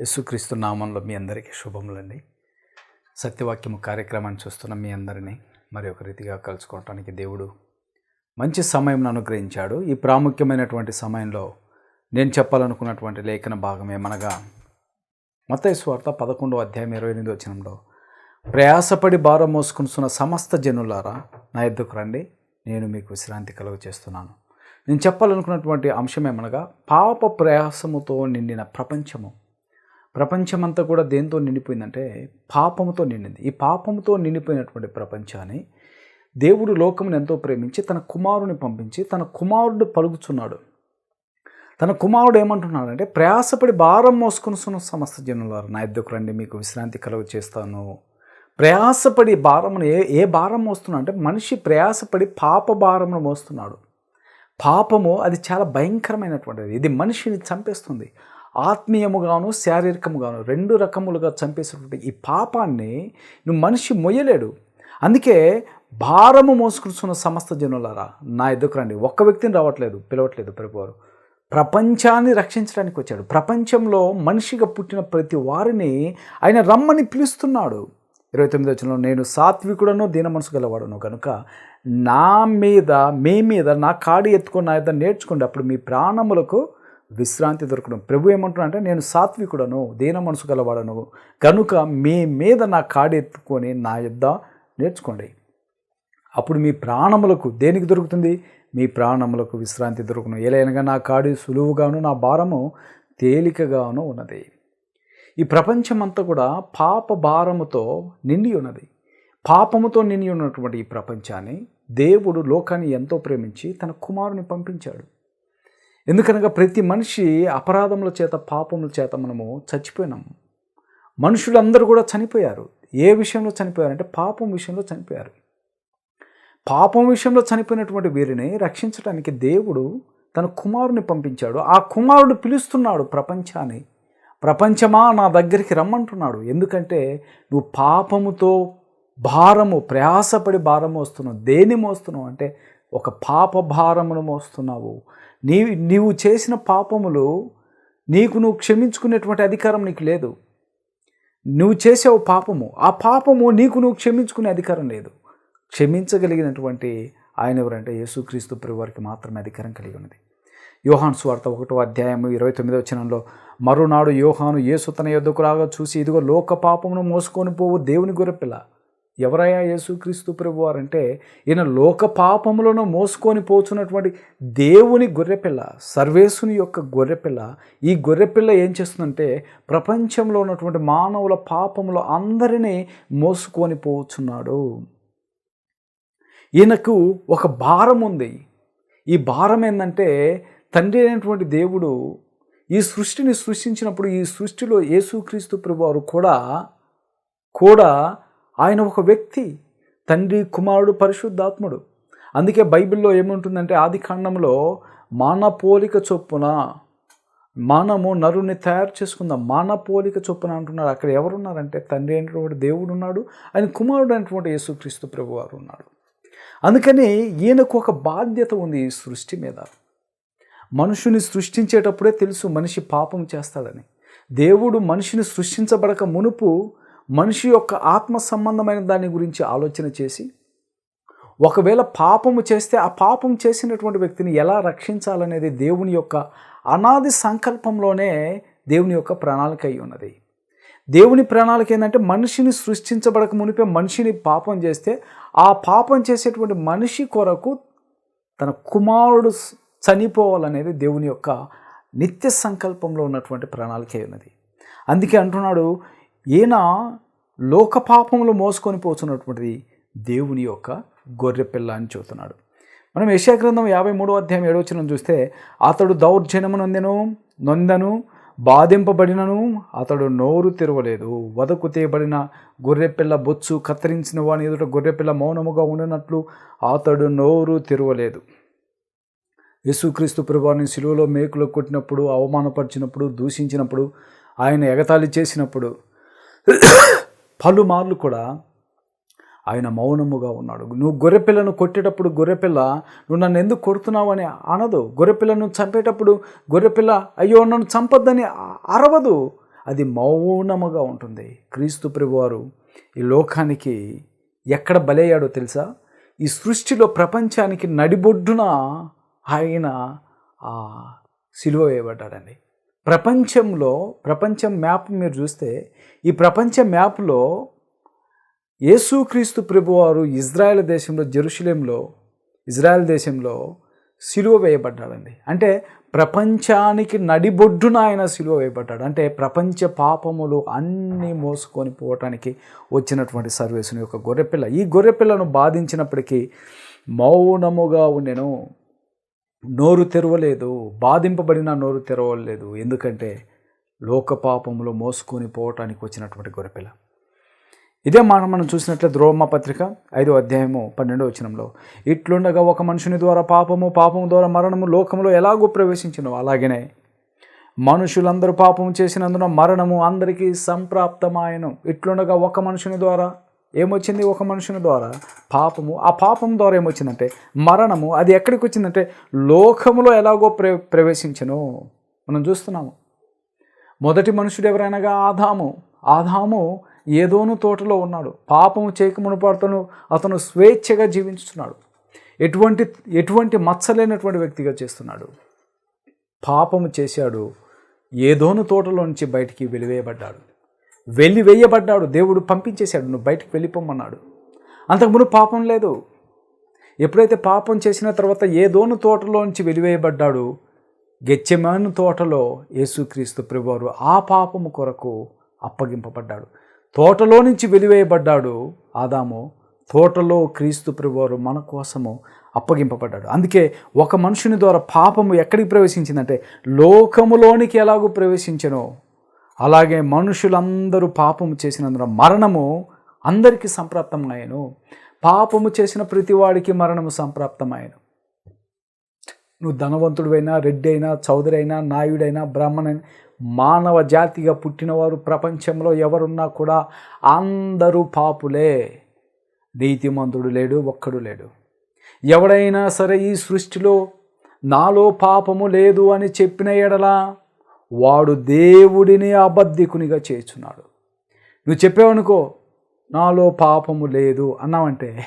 యేసుక్రీస్తు నామంలో మీ అందరికీ శుభములండి. సత్యవాక్యము కార్యక్రమాన్ని చూస్తున్న మీ అందరినీ మరి ఒక రీతిగా కలుసుకోవటానికి దేవుడు మంచి సమయం అనుగ్రహించాడు. ఈ ప్రాముఖ్యమైనటువంటి సమయంలో నేను చెప్పాలనుకున్నటువంటి లేఖన భాగం ఏమనగా మత స్వార్థ పదకొండవ అధ్యాయం ఇరవై ఎనిమిది వచ్చినంలో ప్రయాసపడి భారం మోసుకున్న సమస్త జనులారా నా ఎద్దుకు రండి నేను మీకు విశ్రాంతి కలుగు చేస్తున్నాను. నేను చెప్పాలనుకున్నటువంటి అంశం ఏమనగా పాప ప్రయాసముతో నిండిన ప్రపంచము ప్రపంచమంతా కూడా దేంతో నిండిపోయిందంటే పాపముతో నిండింది. ఈ పాపముతో నిండిపోయినటువంటి ప్రపంచాన్ని దేవుడు లోకమును ఎంతో ప్రేమించి తన కుమారుని పంపించి తన కుమారుడు పలుకుచున్నాడు. తన కుమారుడు ఏమంటున్నాడంటే ప్రయాసపడి భారం మోసుకుని సమస్త జనులారు నా ఎద్దుకు రండి మీకు విశ్రాంతి కలుగు చేస్తాను. ప్రయాసపడి భారమును ఏ ఏ భారం మోస్తున్నా అంటే మనిషి ప్రయాసపడి పాప భారమును మోస్తున్నాడు. పాపము అది చాలా భయంకరమైనటువంటిది. ఇది మనిషిని చంపేస్తుంది. ఆత్మీయముగాను శారీరకముగాను రెండు రకములుగా చంపేసినటువంటి ఈ పాపాన్ని నువ్వు మనిషి మొయ్యలేడు. అందుకే భారము మోసుకున్న సమస్త జనులారా నా ఎదుకు రండి. ఒక్క వ్యక్తిని రావట్లేదు పిలవట్లేదు ప్రభువారు. ప్రపంచాన్ని రక్షించడానికి వచ్చాడు. ప్రపంచంలో మనిషిగా పుట్టిన ప్రతి వారిని ఆయన రమ్మని పిలుస్తున్నాడు. ఇరవై తొమ్మిది వచ్చిన నేను సాత్వికుడను దీన మనసు గలవాడును కనుక నా మీద మీ మీద నా కాడి ఎత్తుకొని నా యొద్ద నేర్చుకోండి. అప్పుడు మీ ప్రాణములకు విశ్రాంతి దొరకడం. ప్రభు ఏమంటున్నా అంటే నేను సాత్వికుడను దీన మనసు గలవాడను. కనుక మీ మీద నా కాడెత్తుకొని నా యొద్ద నేర్చుకోండి. అప్పుడు మీ ప్రాణములకు దేనికి దొరుకుతుంది? మీ ప్రాణములకు విశ్రాంతి దొరుకును. ఎలైనగా నా కాడి సులువుగాను నా భారము తేలికగాను ఉన్నది. ఈ ప్రపంచమంతా కూడా పాప భారముతో నిండి ఉన్నది. పాపముతో నిండి ఉన్నటువంటి ఈ ప్రపంచాన్ని దేవుడు లోకాన్ని ఎంతో ప్రేమించి తన కుమారుని పంపించాడు. ఎందుకనగా ప్రతి మనిషి అపరాధముల చేత పాపముల చేత మనము చచ్చిపోయినాము మనుషులందరూ కూడా చనిపోయారు. ఏ విషయంలో చనిపోయారంటే పాపం విషయంలో చనిపోయారు. పాపం విషయంలో చనిపోయినటువంటి వీరిని రక్షించడానికి దేవుడు తన కుమారుని పంపించాడు. ఆ కుమారుడు పిలుస్తున్నాడు ప్రపంచాన్ని. ప్రపంచమా నా దగ్గరికి రమ్మంటున్నాడు. ఎందుకంటే నువ్వు పాపముతో భారము ప్రయాసపడి భారం మోస్తున్నావు. దేని మోస్తున్నావు అంటే ఒక పాప భారమును మోస్తున్నావు. నీ నీవు చేసిన పాపములు నీకు నువ్వు క్షమించుకునేటువంటి అధికారం నీకు లేదు. నువ్వు చేసావు పాపము ఆ పాపము నీకు నువ్వు క్షమించుకునే అధికారం లేదు. క్షమించగలిగినటువంటి ఆయన ఎవరంటే యేసుక్రీస్తు వారికి మాత్రమే అధికారం కలిగి ఉన్నది. యోహాన్ స్వార్థ ఒకటో అధ్యాయము ఇరవై తొమ్మిదో వచనంలో మరునాడు యోహాను యేసు తన యొద్దకు రాగా చూసి ఇదిగో లోక పాపమును మోసుకొని పోవు దేవుని గొర్రెపిల్ల. ఎవరయ్యా యేసుక్రీస్తు ప్రభువారు అంటే ఈయన లోక పాపములను మోసుకొని పోచున్నటువంటి దేవుని గొర్రెపిల్ల సర్వేసుని యొక్క గొర్రెపిల్ల. ఈ గొర్రెపిల్ల ఏం చేస్తుందంటే ప్రపంచంలో ఉన్నటువంటి మానవుల పాపములు అందరినీ మోసుకొని పోచున్నాడు. ఈయనకు ఒక భారం ఉంది. ఈ భారం ఏంటంటే తండ్రి అయినటువంటి దేవుడు ఈ సృష్టిని సృష్టించినప్పుడు ఈ సృష్టిలో యేసుక్రీస్తు ప్రభువారు కూడా కూడా ఆయన ఒక వ్యక్తి తండ్రి కుమారుడు పరిశుద్ధాత్ముడు. అందుకే బైబిల్లో ఏముంటుందంటే ఆది కాండంలో మాన పోలిక చొప్పున మానము నరుని తయారు చేసుకుందాం మాన పోలిక చొప్పున అంటున్నారు అక్కడ ఎవరున్నారంటే తండ్రి అయినటువంటి దేవుడు ఉన్నాడు ఆయన కుమారుడు అయినటువంటి యేసుక్రీస్తు ప్రభు వారు ఉన్నాడు అందుకని ఈయనకు ఒక బాధ్యత ఉంది ఈ సృష్టి మీద. మనుషుని సృష్టించేటప్పుడే తెలుసు మనిషి పాపం చేస్తాడని. దేవుడు మనిషిని సృష్టించబడక మునుపు మనిషి యొక్క ఆత్మ సంబంధమైన దాని గురించి ఆలోచన చేసి ఒకవేళ పాపము చేస్తే ఆ పాపం చేసినటువంటి వ్యక్తిని ఎలా రక్షించాలనేది దేవుని యొక్క అనాది సంకల్పంలోనే దేవుని యొక్క ప్రణాళిక అయి ఉన్నది. దేవుని ప్రణాళిక ఏంటంటే మనిషిని సృష్టించబడక మునిపే మనిషిని పాపం చేస్తే ఆ పాపం చేసేటువంటి మనిషి కొరకు తన కుమారుడు చనిపోవాలనేది దేవుని యొక్క నిత్య సంకల్పంలో ఉన్నటువంటి ప్రణాళిక ఉన్నది. అందుకే అంటున్నాడు ఈయన లోక పాపములు మోసుకొని పోతున్నటువంటిది దేవుని యొక్క గొర్రెపిల్ల అని చెబుతున్నాడు. మనం యశాగ్రంథం యాభై మూడో అధ్యాయం ఏడవచనం చూస్తే అతడు దౌర్జన్యము నొందెను నొందను బాధింపబడినను అతడు నోరు తెరవలేదు. వదకు తీయబడిన గొర్రెపిల్ల బొచ్చు కత్తిరించిన వాని ఎదుట గొర్రెపిల్ల మౌనముగా ఉండినట్లు అతడు నోరు తెరవలేదు. యేసుక్రీస్తు ప్రభువాన్ని శిలువలో మేకులు కొట్టినప్పుడు అవమానపరిచినప్పుడు దూషించినప్పుడు ఆయన ఎగతాళి చేసినప్పుడు పలుమార్లు కూడా ఆయన మౌనముగా ఉన్నాడు. నువ్వు గొర్రెపిల్లను కొట్టేటప్పుడు గొర్రెపిల్ల నువ్వు నన్ను ఎందుకు కొడుతున్నావు అని అనదు. గొర్రెపిల్లను చంపేటప్పుడు గొర్రెపిల్ల అయ్యో నన్ను చంపొద్దని అరవదు. అది మౌనముగా ఉంటుంది. క్రీస్తు ప్రభువారు ఈ లోకానికి ఎక్కడ బలయ్యాడో తెలుసా? ఈ సృష్టిలో ప్రపంచానికి నడిబొడ్డున ఆయన సిలువ వేయబడ్డాడండి. ప్రపంచంలో ప్రపంచం మ్యాప్ మీరు చూస్తే ఈ ప్రపంచ మ్యాప్లో యేసుక్రీస్తు ప్రభువారు ఇజ్రాయెల్ దేశంలో జెరూషలేంలో ఇజ్రాయెల్ దేశంలో సిలువ వేయబడ్డాడండి. అంటే ప్రపంచానికి నడిబొడ్డున ఆయన సిలువ వేయబడ్డాడు. అంటే ప్రపంచ పాపములు అన్నీ మోసుకొని పోవటానికి వచ్చినటువంటి సర్వేసుని యొక్క గొర్రెపిల్ల. ఈ గొర్రెపిల్లను బాధించినప్పటికీ మౌనముగా ఉండెను. నోరు తెరవలేదు బాధింపబడిన నోరు తెరవలేదు. ఎందుకంటే లోక పాపములు మోసుకొని పోవటానికి వచ్చినటువంటి గొరపిల్ల ఇదే మనం మనం చూసినట్లయితే ద్రోమ పత్రిక ఐదో అధ్యాయము పన్నెండో వచనంలో ఇట్లుండగా ఒక మనుషుని ద్వారా పాపము పాపము ద్వారా మరణము లోకంలో ఎలాగో ప్రవేశించినో అలాగనే మనుషులందరూ పాపము చేసినందున మరణము అందరికీ సంప్రాప్తమాయను. ఇట్లుండగా ఒక మనుషుని ద్వారా ఏమొచ్చింది ఒక మనుషుని ద్వారా? పాపము. ఆ పాపం ద్వారా ఏమొచ్చిందంటే మరణము. అది ఎక్కడికి వచ్చిందంటే లోకములో ఎలాగో ప్ర ప్రవేశించను మనం చూస్తున్నాము. మొదటి మనుషుడు ఎవరైనాగా? ఆదాము. ఆదాము ఏదోను తోటలో ఉన్నాడు. పాపము చేయకమును పడుతను అతను స్వేచ్ఛగా జీవించుతున్నాడు ఎటువంటి ఎటువంటి మచ్చలేనటువంటి వ్యక్తిగా చేస్తున్నాడు. పాపము చేశాడు. ఏదోను తోటలో నుంచి బయటికి వెలివేయబడ్డాడు. వెళ్ళి వేయబడ్డాడు. దేవుడు పంపించేశాడు. నువ్వు బయటకు వెళ్ళిపోమన్నాడు. అంతకుముందు పాపం లేదు. ఎప్పుడైతే పాపం చేసిన తర్వాత ఏదోను తోటలో నుంచి వెలివేయబడ్డాడు గెచ్చెమాను తోటలో యేసుక్రీస్తు ప్రభువారు ఆ పాపము కొరకు అప్పగింపబడ్డాడు. తోటలో నుంచి వెలివేయబడ్డాడు ఆదాము తోటలో క్రీస్తు ప్రభువారు మన కోసము అప్పగింపబడ్డాడు. అందుకే ఒక మనుషుని ద్వారా పాపము ఎక్కడికి ప్రవేశించిందంటే లోకములోనికి ఎలాగూ ప్రవేశించనో అలాగే మనుషులందరూ పాపము చేసినందున మరణము అందరికీ సంప్రాప్తమాయను పాపము చేసిన ప్రతివాడికి మరణము సంప్రాప్తమాయను నువ్వు ధనవంతుడివైనా రెడ్డి అయినా చౌదరి అయినా నాయుడైనా బ్రాహ్మణైనా మానవ జాతిగా పుట్టినవారు ప్రపంచంలో ఎవరున్నా కూడా అందరూ పాపులే. నీతిమంతుడు లేడు ఒక్కడు లేడు. ఎవడైనా సరే ఈ సృష్టిలో నాలో పాపము లేదు అని చెప్పిన ఎడలా వాడు దేవుడిని అబద్ధికునిగా చేస్తున్నాడు నువ్వు చెప్పావనుకో నాలో పాపము లేదు అన్నావంటే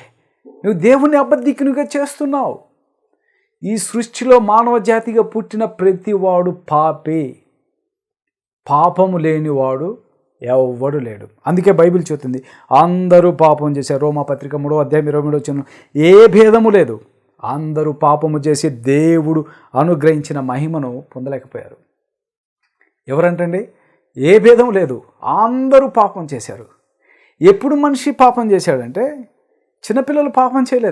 నువ్వు దేవుణ్ణి అబద్ధికునిగా చేస్తున్నావు. ఈ సృష్టిలో మానవ జాతిగా పుట్టిన ప్రతివాడు పాపే. పాపము లేనివాడు ఎవ్వడు లేడు. అందుకే బైబిల్ చెబుతుంది అందరూ పాపం చేశారు. రోమా పత్రిక మూడో అధ్యాయం ఇరవై మూడో వచ్చిన ఏ భేదము లేదు. అందరూ పాపము చేసి దేవుడు అనుగ్రహించిన మహిమను పొందలేకపోయారు. ఎవరంటండి? ఏ భేదం లేదు. అందరూ పాపం చేశారు. ఎప్పుడు మనిషి పాపం చేశాడంటే చిన్నపిల్లలు పాపం చేయలేదు.